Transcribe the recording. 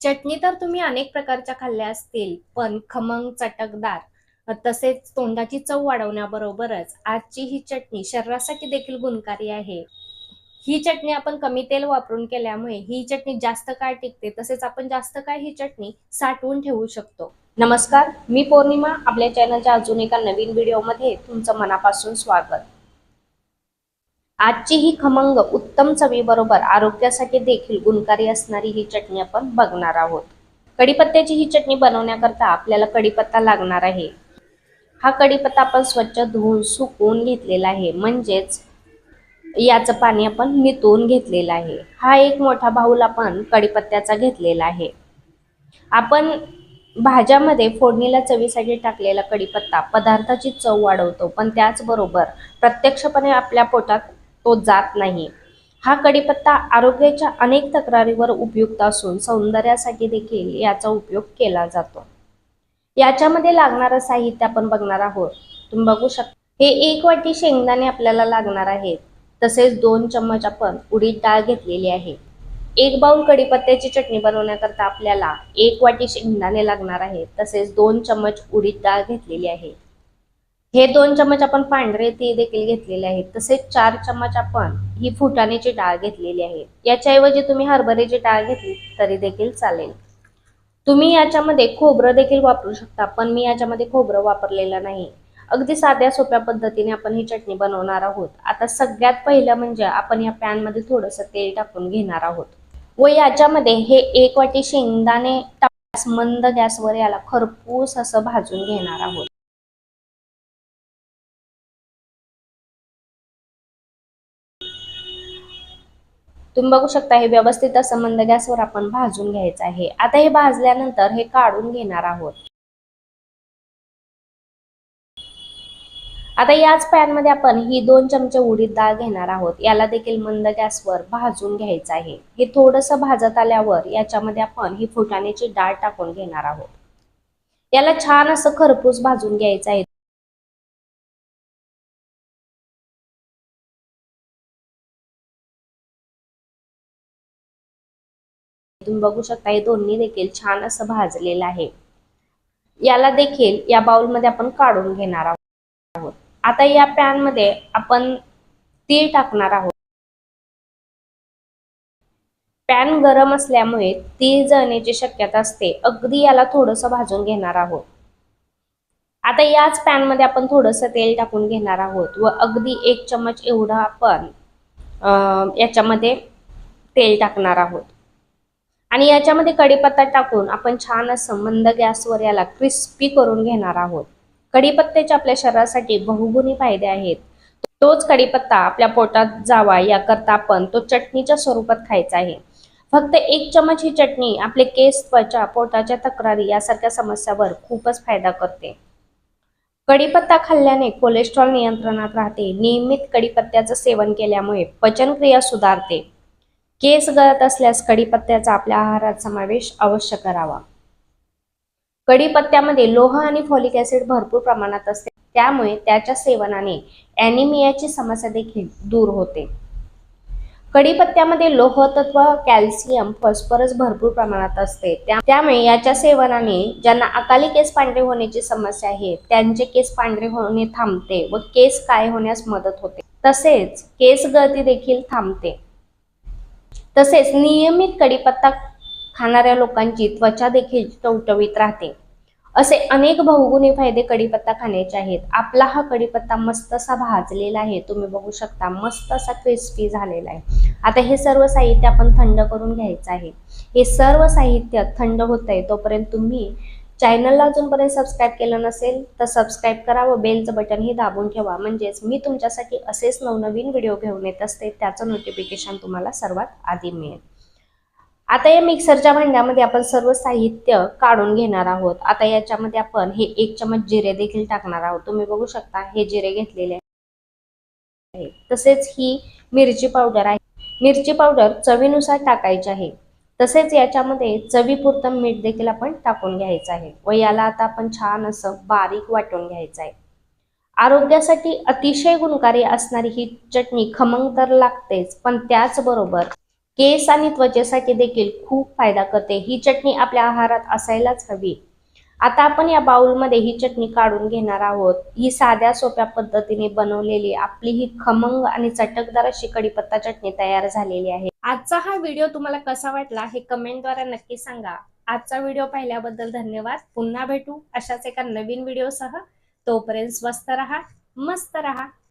चटणी तर तुम्ही अनेक प्रकारच्या खाल्ल्या असतील पण खमंग चटकदार तसेच तोंडाची चव वाढवण्याबरोबरच आजची ही चटणी शरीरासाठी देखील गुणकारी आहे. ही चटणी आपण कमी तेल वापरून केल्यामुळे ही चटणी जास्त काळ टिकते तसेच आपण जास्त काळ ही चटणी साठवून ठेवू शकतो. नमस्कार मी पौर्णिमा आपल्या चॅनलच्या अजून एका नवीन व्हिडिओमध्ये तुमचं मनापासून स्वागत. आजची ही खमंग उत्तम चवीबरोबर आरोग्यासाठी देखील गुणकारी असणारी ही चटणी आपण बघणार आहोत. कढीपत्त्याची ही चटणी बनवण्याकरता आपल्याला कढीपत्ता लागणार आहे. हा कढीपत्ता आपण स्वच्छ धुवून सुकवून घेतलेला आहे. म्हणजेच याचं पाणी आपण नितून घेतलेलं आहे. हा एक मोठा बाऊल आपण कढीपत्त्याचा घेतलेला आहे. आपण भाज्यामध्ये फोडणीला चवीसाठी टाकलेला कढीपत्ता पदार्थाची चव वाढवतो. पण त्याचबरोबर प्रत्यक्षपणे आपल्या पोटात तो जात नाही. हा कडीपत्ता आरोग्याच्या अनेक तक्रारीवर उपयुक्त असून सौंदर्यासाठी देखील याचा उपयोग केला जातो. याच्यामध्ये लागणारं साहित्य आपण बघणार आहोत. तुम्ही बघू शकता. हे एक वाटी शेंगदाणे आपल्याला लागणार आहेत. तसेच दोन चम्मच आपण उडीद डाळ घेतलेली आहे. एक बाउल कढीपत्त्याची चटणी बनवण्याकरता आपल्याला एक वाटी शेंगदाणे लागणार आहे तसेच दोन चम्मच उडीद डाळ घेतलेली आहे. हे दोन चम्मच आपण पांढरे ते देखील घेतलेले आहेत. तसेच चार चम्मच आपण ही फुटाण्याची डाळ घेतलेली आहे. याच्याऐवजी तुम्ही हरभऱ्याची डाळ घेतली तरी देखील चालेल. तुम्ही याच्यामध्ये खोबरं देखील वापरू शकता पण मी याच्यामध्ये खोबरं वापरलेलं नाही. अगदी साध्या सोप्या पद्धतीने आपण ही चटणी बनवणार आहोत. आता सगळ्यात पहिलं म्हणजे आपण या पॅनमध्ये थोडंसं तेल टाकून घेणार आहोत. व याच्यामध्ये हे एक वाटी शेंगदाणे मंद गॅसवर याला खरपूस असं भाजून घेणार आहोत. तुम्ही बघू शकता हे व्यवस्थित असं मंद गॅसवर आपण भाजून घ्यायचं आहे. आता हे भाजल्यानंतर हे काढून घेणार आहोत. आता याच पॅनमध्ये आपण ही दोन चमचे उडीद डाळ घेणार आहोत. याला देखील मंद गॅसवर भाजून घ्यायचं आहे. हे थोडस भाजत आल्यावर याच्यामध्ये आपण ही फुटाण्याची डाळ टाकून घेणार आहोत. याला छान असं खरपूस भाजून घ्यायचं आहे. तुम्ही बघू शकता हे दोन्ही देखील छान असं भाजलेलं आहे. याला देखील या बाउलमध्ये आपण काढून घेणार आहोत. आता या पॅनमध्ये आपण तीळ टाकणार आहोत. पॅन गरम असल्यामुळे तीळ जळण्याची शक्यता असते. अगदी याला थोडस भाजून घेणार आहोत. आता याच पॅनमध्ये आपण थोडस तेल टाकून घेणार आहोत व अगदी एक चमच एवढं आपण याच्यामध्ये तेल टाकणार आहोत. आणि याच्यामध्ये कढीपत्ता टाकून आपण छान असं मंद गॅसवर याला क्रिस्पी करून घेणार आहोत. कढीपत्त्याचे आपल्या शरीरासाठी बहुगुणी फायदे आहेत. तोच कढीपत्ता आपल्या पोटात जावा याकरता आपण तो चटणीच्या स्वरूपात खायचा आहे. फक्त एक चमच ही चटणी आपले केस त्वचा पोटाच्या तक्रारी यासारख्या समस्यावर खूपच फायदा करते. कढीपत्ता खाल्ल्याने कोलेस्ट्रॉल नियंत्रणात राहते. नियमित कढीपत्त्याचं सेवन केल्यामुळे पचनक्रिया सुधारते. केस गळत असल्यास कडीपत्त्याचा आपल्या आहारात समावेश अवश्य करावा. कडीपत्त्यामध्ये लोह आणि फॉलिक ऍसिड भरपूर प्रमाणात असते. त्यामुळे त्याच्या सेवनाने ॲनिमियाची समस्या देखील दूर होते. कडीपत्त्यामध्ये लोह तत्व कॅल्शियम फॉस्फरस भरपूर प्रमाणात असते. त्यामुळे याच्या सेवनाने ज्यांना अकाली केस पांढरे होण्याची समस्या आहे त्यांचे केस पांढरे होणे थांबते व केस काय होण्यास मदत होते. तसेच केस गळती देखील थांबते. तसेच नियमित कढीपत्ता खाणाऱ्या लोकांची त्वचा देखील टवटवीत राहते. असे अनेक बहुगुणी फायदे कढीपत्ता खाण्याचे आहेत. आपला हा कढीपत्ता मस्त असा भाजलेला आहे. तुम्ही बघू शकता मस्त असा क्रिस्पी झालेला आहे. आता हे सर्व साहित्य आपण थंड करून घ्यायचं आहे. हे सर्व साहित्य थंड होत आहे तोपर्यंत तुम्ही चॅनलला अजूनपर्यंत सबस्क्राईब केलं नसेल तर सबस्क्राईब करा व बेलचं बटन हे दाबून ठेवा. म्हणजेच मी तुमच्यासाठी असेच नवनवीन व्हिडिओ घेऊन येत असते त्याचं नोटिफिकेशन तुम्हाला सर्वात आधी मिळेल. आता या मिक्सरच्या भांड्यामध्ये आपण सर्व साहित्य काढून घेणार आहोत. आता याच्यामध्ये आपण हे एक चमच जिरे देखील टाकणार आहोत. तुम्ही बघू शकता हे जिरे घेतलेले आहे तसेच ही मिरची पावडर आहे. मिरची पावडर चवीनुसार टाकायची आहे. तसेच याच्यामध्ये चवीपुरतं मीठ देखील आपण टाकून घ्यायचं आहे व याला आता आपण छान असं बारीक वाटून घ्यायचं आहे. आरोग्यासाठी अतिशय गुणकारी असणारी ही चटणी खमंग तर लागतेच पण त्याचबरोबर केस आणि त्वचेसाठी देखील खूप फायदा करते. ही चटणी आपल्या आहारात असायलाच हवी. आता आपण या बाउलमध्ये ही चटणी काढून घेणार आहोत. ही साध्या सोप्या पद्धतीने बनवलेली आपली ही खमंग आणि चटकदार अशी कढीपत्ता चटणी तयार झालेली आहे. आजचा हा व्हिडिओ तुम्हाला कसा वाटला हे कमेंटद्वारे नक्की सांगा. आजचा व्हिडिओ पाहिल्याबद्दल धन्यवाद. पुन्हा भेटू अशाच एका नवीन व्हिडिओसह. तोपर्यंत स्वस्त रहा मस्त रहा.